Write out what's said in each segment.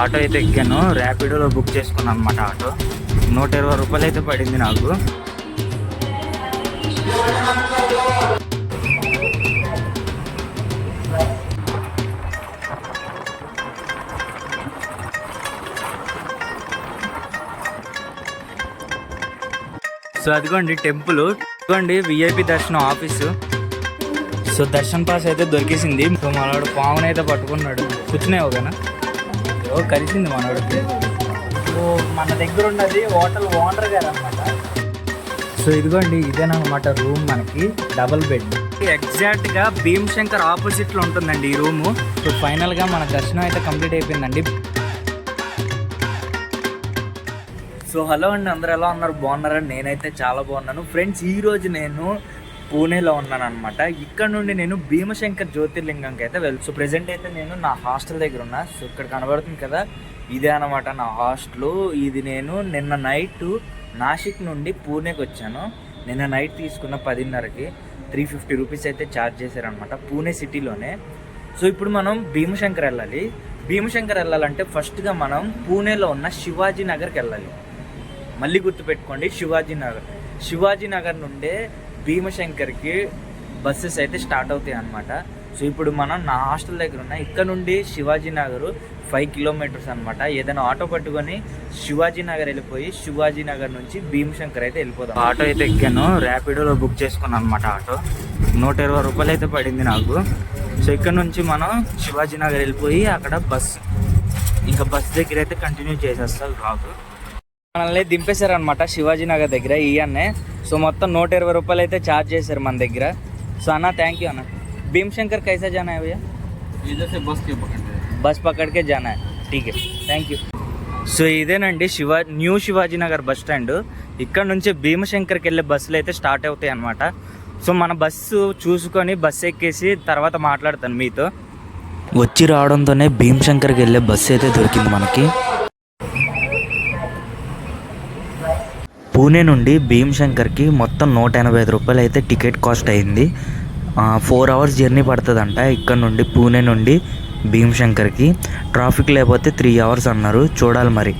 Auto అయితే ఎక్కాను. ర్యాపిడోలో book చేసుకున్నాను అనమాట ఆటో. నూట ఇరవై రూపాయలు అయితే పడింది నాకు. సో అదిగోండి టెంపుల్. ఇదిగోండి విఐపి దర్శనం ఆఫీసు. సో దర్శన్ పాస్ అయితే దొరికేసింది. సో మనవాడు పామునైతే అయితే పట్టుకున్నాడు. కూర్చున్నాయి ఒకనా ఓ కలిసింది మనోడికి. సో మన దగ్గర ఉన్నది హోటల్ ఓనర్ గారు అనమాట సో ఇదిగోండి ఇదేనమాట రూమ్ మనకి డబుల్ బెడ్. ఎగ్జాక్ట్గా భీమ్ శంకర్ ఆపోజిట్లో ఉంటుందండి ఈ రూము. సో ఫైనల్గా మన దర్శనం అయితే కంప్లీట్ అయిపోయిందండి. సో హలో అండి అందరూ ఎలా ఉన్నారు? బాగున్నారా? నేనైతే చాలా బాగున్నాను. ఫ్రెండ్స్ ఈ రోజు నేను పూణేలో ఉన్నాను అనమాట ఇక్కడ నుండి నేను భీమశంకర్ జ్యోతిర్లింగంకి అయితే వెళ్తు సో ప్రజెంట్ అయితే నేను నా హాస్టల్ దగ్గర ఉన్నా. సో ఇక్కడ కనబడుతుంది కదా ఇదే అనమాట నా హాస్టల్ ఇది నేను నిన్న నైట్ నాసిక్ నుండి పూణేకి వచ్చాను. నిన్న నైట్ తీసుకున్న పదిన్నరకి త్రీ ఫిఫ్టీ రూపీస్ అయితే ఛార్జ్ చేశారనమాట పూణే సిటీలోనే సో ఇప్పుడు మనం భీమశంకర్ వెళ్ళాలి. భీమశంకర్ వెళ్ళాలంటే ఫస్ట్గా మనం పూణేలో ఉన్న శివాజీ నగర్కి వెళ్ళాలి. మళ్ళీ గుర్తుపెట్టుకోండి శివాజీ నగర్. శివాజీ నగర్ నుండే భీమశంకర్కి బస్సెస్ అయితే స్టార్ట్ అవుతాయి అనమాట సో ఇప్పుడు మనం నా హాస్టల్ దగ్గర ఉన్న ఇక్కడ నుండి శివాజీ నగర్ ఫైవ్ కిలోమీటర్స్ అనమాట ఏదైనా ఆటో పట్టుకొని శివాజీ నగర్ వెళ్ళిపోయి శివాజీ నగర్ నుంచి భీమశంకర్ అయితే వెళ్ళిపోదాం. ఆటో అయితే ఎక్కాను. ర్యాపిడోలో బుక్ చేసుకున్నాను అనమాట ఆటో నూట ఇరవై రూపాయలు అయితే పడింది నాకు. సో ఇక్కడ నుంచి మనం శివాజీ నగర్ వెళ్ళిపోయి అక్కడ బస్ ఇంకా బస్ దగ్గర అయితే కంటిన్యూ చేసేస్తారు రాదు. మనల్ని దింపేశారు అనమాట శివాజీ నగర్ దగ్గర ఇవన్నే సో మొత్తం నూట ఇరవై రూపాయలు అయితే ఛార్జ్ చేశారు మన దగ్గర. సో అన్న థ్యాంక్ యూ అన్న. భీమశంకర్ కైసా జానా బస్ బస్ పక్కడికే జానా. ఠీకే థ్యాంక్ యూ సో ఇదేనండి Shiva new Shivaji Nagar bus stand ఇక్కడ నుంచి భీమశంకర్కి వెళ్ళే బస్సులు అయితే స్టార్ట్ అవుతాయి అనమాట సో మన బస్సు చూసుకొని బస్సు ఎక్కేసి తర్వాత మాట్లాడతాను మీతో. వచ్చి రావడంతోనే భీమశంకర్కి వెళ్ళే బస్సు అయితే దొరికింది మనకి. పూణే నుండి భీమశంకర్కి మొత్తం నూట ఎనభై ఐదు రూపాయలు అయితే టికెట్ కాస్ట్ అయింది. ఫోర్ అవర్స్ జర్నీ పడుతుందంట ఇక్కడ నుండి పూణే నుండి భీమశంకర్కి. ట్రాఫిక్ లేకపోతే త్రీ అవర్స్ అన్నారు. చూడాలి మరి.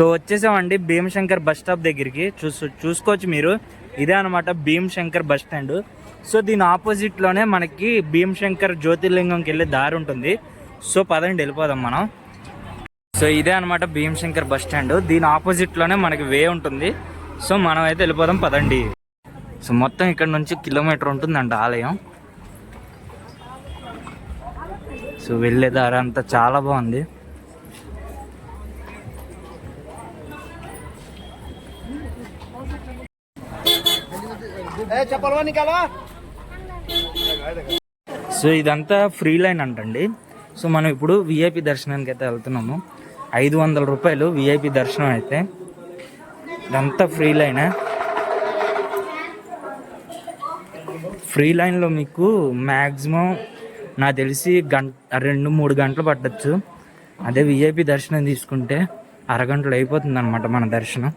సో వచ్చేసామండి భీమశంకర్ బస్ స్టాప్ దగ్గరికి. చూసు చూసుకోవచ్చు మీరు. ఇదే అనమాట భీమశంకర్ బస్ స్టాండ్. సో దీని ఆపోజిట్లోనే మనకి భీమశంకర్ జ్యోతిర్లింగంకి వెళ్ళే దారి ఉంటుంది. సో పదండి వెళ్ళిపోదాం మనం. సో ఇదే అనమాట భీమశంకర్ బస్ స్టాండ్. దీని ఆపోజిట్లోనే మనకి వే ఉంటుంది. సో మనం అయితే వెళ్ళిపోదాం పదండి. సో మొత్తం ఇక్కడ నుంచి కిలోమీటర్ ఉంటుందంట ఆలయం. సో వెళ్ళే దారి అంతా చాలా బాగుంది. సో ఇదంతా ఫ్రీ లైన్ అంటండి. సో మనం ఇప్పుడు విఐపి దర్శనానికి అయితే వెళ్తున్నాము. ఐదు వందల రూపాయలు విఐపి దర్శనం అయితే. ఇదంతా ఫ్రీ లైనే. ఫ్రీ లైన్లో మీకు మ్యాక్సిమం నాకు తెలిసి గంట రెండు మూడు గంటలు పట్టచ్చు. అదే విఐపి దర్శనం తీసుకుంటే అరగంటలో అయిపోతుంది అనమాట మన దర్శనం.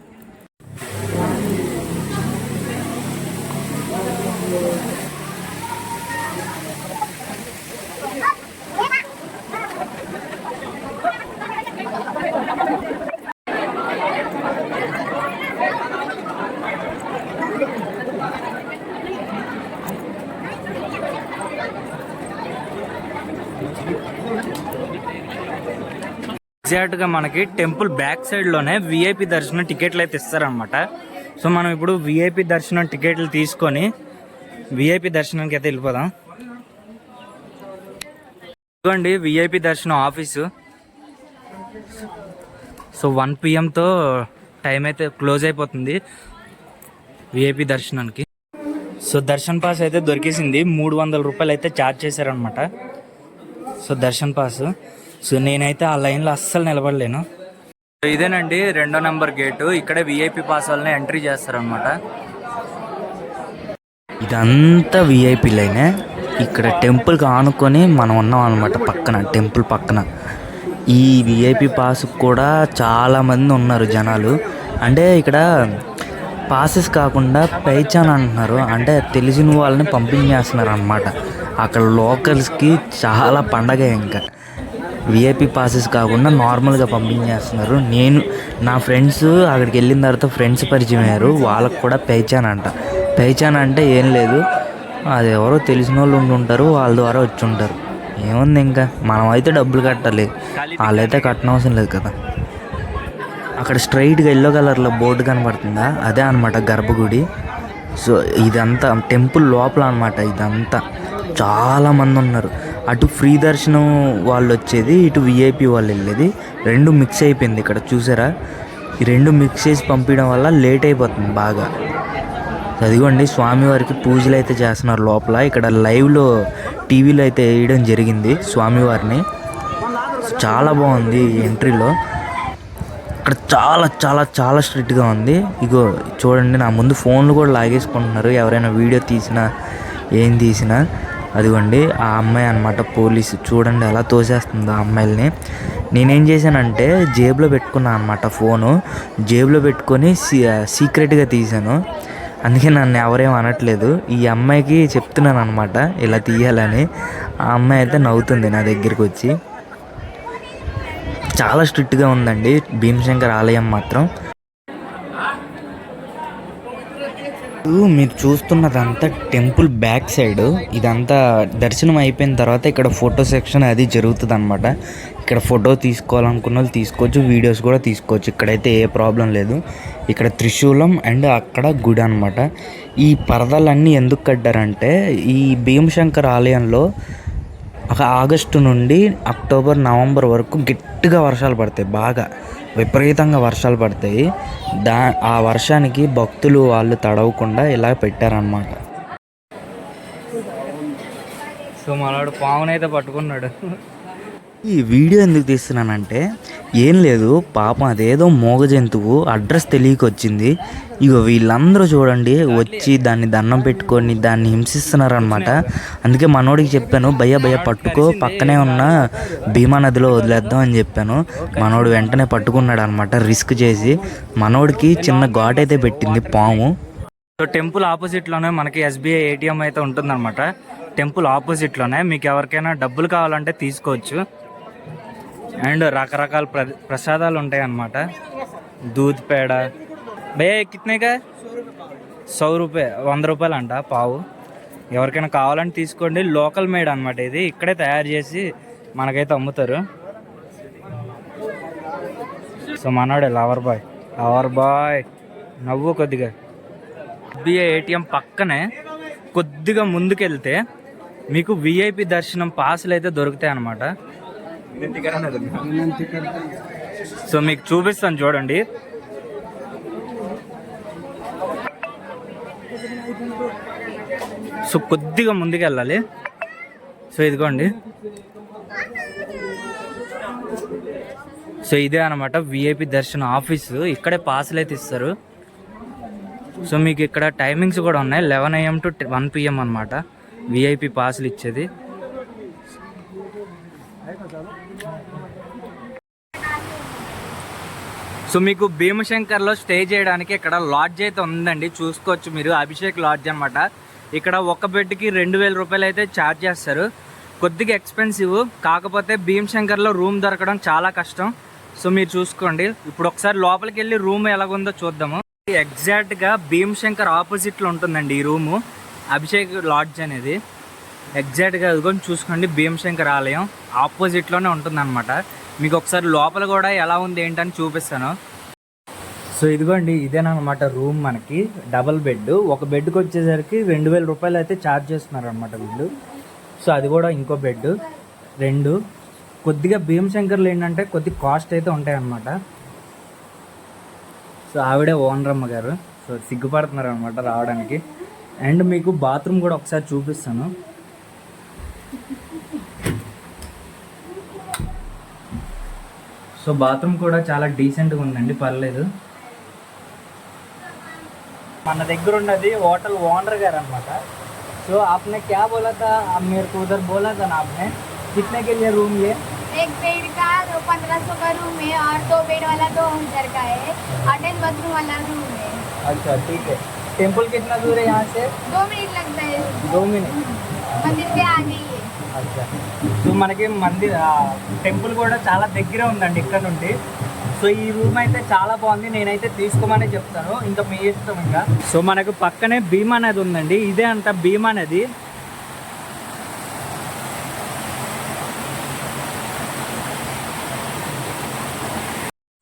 ఎగ్జాక్ట్గా మనకి టెంపుల్ బ్యాక్ సైడ్లోనే విఐపి దర్శనం టికెట్లు అయితే ఇస్తారనమాట సో మనం ఇప్పుడు విఐపి దర్శనం టికెట్లు తీసుకొని విఐపి దర్శనానికి అయితే వెళ్ళిపోదాం. ఇదిగోండి విఐపి దర్శనం ఆఫీసు. సో వన్ పిఎంతో టైం అయితే క్లోజ్ అయిపోతుంది విఐపి దర్శనానికి. సో దర్శన్ పాస్ అయితే దొరికేసింది. మూడు వందల రూపాయలు అయితే ఛార్జ్ చేశారనమాట సో దర్శన్ పాస్. సో నేనైతే ఆ లైన్లో అస్సలు నిలబడలేను. సో ఇదేనండి రెండో నెంబర్ గేటు. ఇక్కడే విఐపి పాస్ వాళ్ళని ఎంట్రీ చేస్తారనమాట ఇదంతా విఐపి లైనే. ఇక్కడ టెంపుల్కి ఆనుకొని మనం ఉన్నాం అనమాట పక్కన టెంపుల్ పక్కన. ఈ విఐపి పాస్ కూడా చాలామంది ఉన్నారు జనాలు. అంటే ఇక్కడ పాసెస్ కాకుండా పైచాన్ అంటున్నారు. అంటే తెలిసిన వాళ్ళని పంపించేస్తున్నారు అనమాట అక్కడ లోకల్స్కి చాలా పండగ ఇంకా. విఐపి పాసెస్ కాకుండా నార్మల్గా పంపించేస్తున్నారు. నేను నా ఫ్రెండ్స్ అక్కడికి వెళ్ళిన తర్వాత ఫ్రెండ్స్ పరిచయం అయ్యారు. వాళ్ళకు కూడా పైచాన్ అంట. పైచాన్ అంటే ఏం లేదు. అది ఎవరో తెలిసిన వాళ్ళు ఉంటుంటారు వాళ్ళ ద్వారా వచ్చి ఉంటారు. ఏముంది ఇంకా? మనం అయితే డబ్బులు కట్టాలి. వాళ్ళైతే కట్టనవసరం లేదు కదా. అక్కడ స్ట్రైట్గా ఎల్లో కలర్లో బోర్డు కనబడుతుందా? అదే అనమాట గర్భగుడి. సో ఇదంతా టెంపుల్ లోపల అనమాట ఇదంతా. చాలా మంది ఉన్నారు. అటు ఫ్రీ దర్శనం వాళ్ళు వచ్చేది ఇటు విఐపి వాళ్ళు వెళ్ళేది రెండు మిక్స్ అయిపోయింది ఇక్కడ చూసారా? ఈ రెండు మిక్స్ చేసి పంపించడం వల్ల లేట్ అయిపోతుంది బాగా. అదిగోండి స్వామివారికి పూజలు అయితే చేస్తున్నారు లోపల. ఇక్కడ లైవ్లో టీవీలో అయితే వేయడం జరిగింది స్వామివారిని. చాలా బాగుంది ఎంట్రీలో. ఇక్కడ చాలా చాలా చాలా స్ట్రిక్ట్గా ఉంది. ఇగో చూడండి నా ముందు ఫోన్లు కూడా లాగేసుకుంటున్నారు. ఎవరైనా వీడియో తీసినా ఏం తీసినా. అదిగోండి ఆ అమ్మాయి అనమాట పోలీసు. చూడండి ఎలా తోసేస్తుంది ఆ అమ్మాయిల్ని. నేనేం చేశానంటే జేబులో పెట్టుకున్నాను అనమాట ఫోను. జేబులో పెట్టుకొని సీక్రెట్గా తీశాను. అందుకే నన్ను ఎవరేం అనట్లేదు. ఈ అమ్మాయికి చెప్తున్నాను అనమాట ఇలా తీయాలని. ఆ అమ్మాయి అయితే నవ్వుతుంది నా దగ్గరికి వచ్చి. చాలా స్ట్రిక్ట్గా ఉందండి. భీమశంకర్ ఆలయం మాత్రం ఇప్పుడు మీరు చూస్తున్నదంతా టెంపుల్ బ్యాక్ సైడ్. ఇదంతా దర్శనం అయిపోయిన తర్వాత ఇక్కడ ఫోటో సెక్షన్ అది జరుగుతుంది అనమాట ఇక్కడ ఫోటో తీసుకోవాలనుకున్న వాళ్ళు తీసుకోవచ్చు వీడియోస్ కూడా తీసుకోవచ్చు. ఇక్కడైతే ఏ ప్రాబ్లం లేదు. ఇక్కడ త్రిశూలం అండ్ అక్కడ గుడి అనమాట ఈ పరదాలన్నీ ఎందుకు కట్టారంటే ఈ భీమశంకర్ ఆలయంలో ఆగస్టు నుండి అక్టోబర్ నవంబర్ వరకు గట్టిగా వర్షాలు పడతాయి బాగా విపరీతంగా వర్షాలు పడతాయి. దా ఆ వర్షానికి భక్తులు వాళ్ళు తడవకుండా ఇలా పెట్టారనమాట సో మనవాడు పామునైతే పట్టుకున్నాడు. ఈ వీడియో ఎందుకు తీస్తున్నానంటే ఏం లేదు పాపం అదేదో మోగ జంతువు అడ్రస్ తెలియక వచ్చింది ఇగో వీళ్ళందరూ చూడండి వచ్చి దాన్ని దండం పెట్టుకొని దాన్ని హింసిస్తున్నారు అనమాట అందుకే మనోడికి చెప్పాను భయ్య భయ్య పట్టుకో పక్కనే ఉన్న భీమా నదిలో వదిలేద్దాం అని చెప్పాను. మనోడు వెంటనే పట్టుకున్నాడు అనమాట రిస్క్ చేసి. మనోడికి చిన్న ఘాట్ అయితే పెట్టింది పాము. సో టెంపుల్ ఆపోజిట్లోనే మనకి ఎస్బీఐ ఏటీఎం అయితే ఉంటుందన్నమాట. టెంపుల్ ఆపోజిట్లోనే మీకు ఎవరికైనా డబ్బులు కావాలంటే తీసుకోవచ్చు. అండ్ రకరకాల ప్ర ప్రసాదాలు ఉంటాయి అన్నమాట దూద్ పేడ. భయ్యా కితనేగా సౌ రూపాయ వంద రూపాయలు అంట పావు. ఎవరికైనా కావాలంటే తీసుకోండి. లోకల్ మేడ్ అనమాట ఇది. ఇక్కడే తయారు చేసి మనకైతే అమ్ముతారు. సో మనోడే లవర్ బాయ్. Lover boy. నవ్వు కొద్దిగా. ఎస్బీఐ ఏటీఎం పక్కనే కొద్దిగా ముందుకెళ్తే మీకు విఐపి దర్శనం పాసులు అయితే దొరుకుతాయి అన్నమాట సో మీకు చూపిస్తాను చూడండి. సో కొద్దిగా ముందుకెళ్ళాలి. సో ఇదిగోండి. సో ఇదే అనమాట విఐపి దర్శన ఆఫీసు. ఇక్కడే పాసులు అయితే ఇస్తారు. సో మీకు ఇక్కడ టైమింగ్స్ కూడా ఉన్నాయి. Eleven AM to one PM అనమాట విఐపి పాసులు ఇచ్చేది. సో మీకు భీమశంకర్లో స్టే చేయడానికి ఇక్కడ లాడ్జ్ అయితే ఉందండి. చూసుకోవచ్చు మీరు. అభిషేక్ లాడ్జ్ అనమాట ఇక్కడ ఒక బెడ్కి రెండు వేల రూపాయలు అయితే ఛార్జ్ చేస్తారు. కొద్దిగా ఎక్స్పెన్సివ్. కాకపోతే భీమశంకర్లో రూమ్ దొరకడం చాలా కష్టం. సో మీరు చూసుకోండి. ఇప్పుడు ఒకసారి లోపలికి వెళ్ళి రూమ్ ఎలాగుందో చూద్దాము. ఎగ్జాక్ట్గా భీమశంకర్ ఆపోజిట్లో ఉంటుందండి ఈ రూము. అభిషేక్ లాడ్జ్ అనేది. ఎగ్జాక్ట్గా ఇదిగోని చూసుకోండి. భీమశంకర్ ఆలయం ఆపోజిట్లోనే ఉంటుందన్నమాట. మీకు ఒకసారి లోపల కూడా ఎలా ఉంది ఏంటని చూపిస్తాను. సో ఇదిగోండి ఇదేనమాట రూమ్ మనకి డబల్ బెడ్. ఒక బెడ్కి వచ్చేసరికి రెండు వేల రూపాయలు అయితే ఛార్జ్ చేస్తున్నారు అనమాట వీళ్ళు. సో అది కూడా ఇంకో బెడ్ రెండు. కొద్దిగా భీమశంకర్లు ఏంటంటే కొద్ది కాస్ట్ అయితే ఉంటాయన్నమాట. సో ఆవిడే ఓనర్ అమ్మ గారు. సో సిగ్గుపడుతున్నారు అనమాట రావడానికి. అండ్ మీకు బాత్రూమ్ కూడా ఒకసారి చూపిస్తాను. సో బాత్రూమ్ కూడా చాలా డీసెంట్గా ఉందండి పర్లేదు మన దగ్గర ఉన్నది హోటల్ ఓనర్ గారు అనమాట సో आपने क्या बोला था अब मेरे को उधर बोला था ना आपने कितने के लिए रूम ये एक बेड का दो पंद्रह सौ का रूम है और दो बेड वाला दो हजार का है अटैच बाथरूम वाला रूम है अच्छा ठीक है टेम्पल कितना दूर है यहाँ से दो मिनट लगता है दो मिनट मंदिर के आगे ही है అచ్చా. సో మనకి మందిర్ టెంపుల్ కూడా చాలా దగ్గరే ఉందండి ఇక్కడ నుండి. సో ఈ రూమ్ అయితే చాలా బాగుంది నేనైతే తీసుకోమని చెప్తాను. ఇంకా మీ ఇష్టం ఇంకా. సో మనకు పక్కనే భీమా నది ఉందండి. ఇదే అంట భీమా నది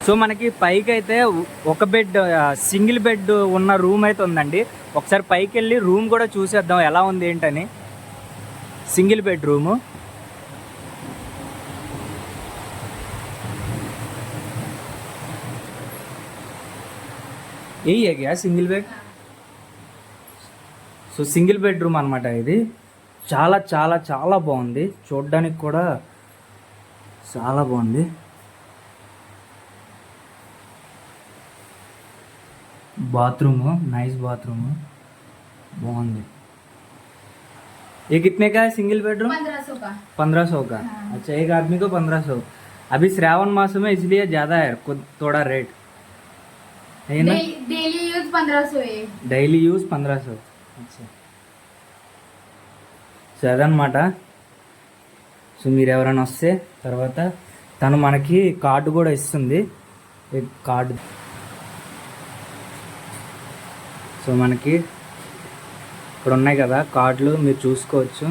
సో మనకి పైకి అయితే ఒక బెడ్ సింగిల్ బెడ్ ఉన్న రూమ్ అయితే ఉందండి. ఒకసారి పైకి వెళ్ళి రూమ్ కూడా చూసేద్దాం ఎలా ఉంది ఏంటని. Single bedroom. ఏ Gaya? Single bed? So single bedroom అనమాట ఇది. చాలా చాలా చాలా బాగుంది. చూడ్డానికి కూడా చాలా బాగుంది. Bathroom nice bathroom. బాగుంది. ये कितने का है सिंगल बेडरूम पंद्रह सौ का पंद्रह सौ का अच्छा एक आदमी को पंद्रह सौ अभी श्रावण मास में इसलिए ज्यादा है कुछ थोड़ा रेट है ना डेली यूज पंद्रह सौ है డైలీ యూస్ పంద్రా సో అచ్చా సో అదనమాట సో మీరు ఎవరైనా వస్తే తర్వాత తను మనకి కార్డు కూడా ఇస్తుంది ఈ కార్డు సో మనకి ఇప్పుడు ఉన్నాయి కదా కార్డులు మీరు చూసుకోవచ్చు.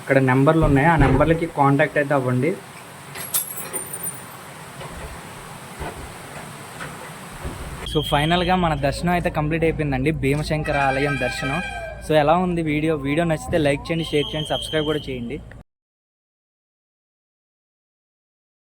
ఇక్కడ నెంబర్లు ఉన్నాయి. ఆ నెంబర్లకి కాంటాక్ట్ అయితే అవ్వండి. సో ఫైనల్గా మన దర్శనం అయితే కంప్లీట్ అయిపోయిందండి. భీమశంకర ఆలయం దర్శనం. సో ఎలా ఉంది వీడియో? వీడియో నచ్చితే లైక్ చేయండి షేర్ చేయండి సబ్స్క్రైబ్ కూడా చేయండి.